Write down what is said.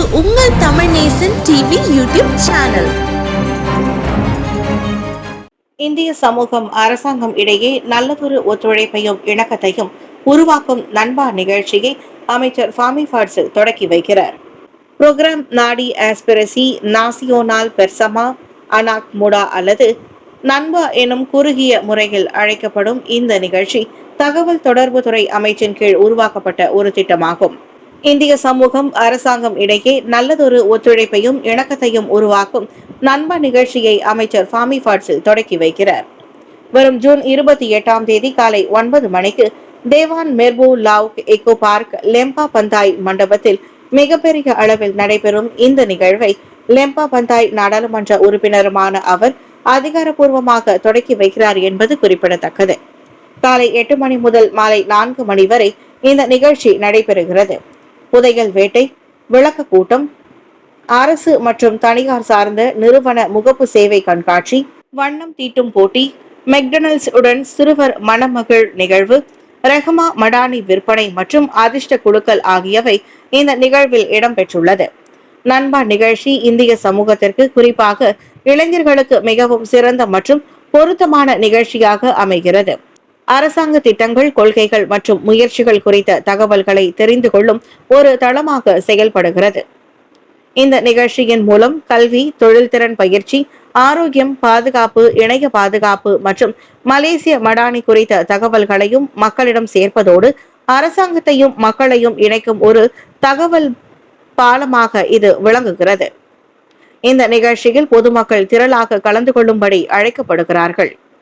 நேசன் TV YouTube channel. இந்திய சமூகம் அரசாங்கம் இடையே நல்லதொரு ஒத்துழைப்பையும் இணக்கத்தையும் உருவாக்கும் நண்பா நிகழ்ச்சியை அமைச்சர் ஃபாமி ஃபாட்ஸில் தொடக்கி வைக்கிறார். புரோகிராம் நாடி ஆஸ்பிரசி நாசியோனால் பெர்சமா அனாக் முடா அல்லது நண்பா எனும் குறுகிய முறையில் அழைக்கப்படும் இந்த நிகழ்ச்சி தகவல் தொடர்புத்துறை அமைச்சின் கீழ் உருவாக்கப்பட்ட ஒரு திட்டமாகும். இந்திய சமூகம் அரசாங்கம் இடையே நல்லதொரு ஒத்துழைப்பையும் இணக்கத்தையும் உருவாக்கும் நண்ப நிகழ்ச்சியை அமைச்சர் ஃபாமி ஃபாட்ஸில் தொடக்கி வைக்கிறார். வரும் ஜூன் இருபத்தி எட்டாம் தேதி காலை ஒன்பது மணிக்கு தேவான் மெர்பு லாவ் எக்கோ பார்க் லெம்பா பந்தாய் மண்டபத்தில் மிகப்பெரிய அளவில் நடைபெறும் இந்த நிகழ்வை லெம்பா பந்தாய் நாடாளுமன்ற உறுப்பினருமான அவர் அதிகாரப்பூர்வமாக தொடக்கி வைக்கிறார் என்பது குறிப்பிடத்தக்கது. காலை எட்டு மணி முதல் மாலை நான்கு மணி வரை இந்த நிகழ்ச்சி நடைபெறுகிறது. புதையல் வேட்டை விளக்க கூட்டம் அரசு மற்றும் தனியார் சார்ந்த நிறுவன முகப்பு சேவை கண்காட்சி வண்ணம் தீட்டும் போட்டி மெக்டனல்ஸ் உடன் சிறுவர் மணமகள் நிகழ்வு ரெஹமா மடானி விற்பனை மற்றும் அதிர்ஷ்ட குழுக்கள் ஆகியவை இந்த நிகழ்வில் இடம்பெற்றுள்ளது நண்பா நிகழ்ச்சி இந்திய சமூகத்திற்கு குறிப்பாக இளைஞர்களுக்கு மிகவும் சிறந்த மற்றும் பொருத்தமான நிகழ்ச்சியாக அமைகிறது. அரசாங்க திட்டங்கள் கொள்கைகள் மற்றும் முயற்சிகள் குறித்த தகவல்களை தெரிந்து கொள்ளும் ஒரு தளமாக செயல்படுகிறது. இந்த நிகழ்ச்சியின் மூலம் கல்வி தொழில்திறன் பயிற்சி ஆரோக்கியம் பாதுகாப்பு இணைய பாதுகாப்பு மற்றும் மலேசிய மடானி குறித்த தகவல்களையும் மக்களிடம் சேர்ப்பதோடு அரசாங்கத்தையும் மக்களையும் இணைக்கும் ஒரு தகவல் பாலமாக இது விளங்குகிறது. இந்த நிகழ்ச்சியில் பொதுமக்கள் திரளாக கலந்து கொள்ளும்படி அழைக்கப்படுகிறார்கள்.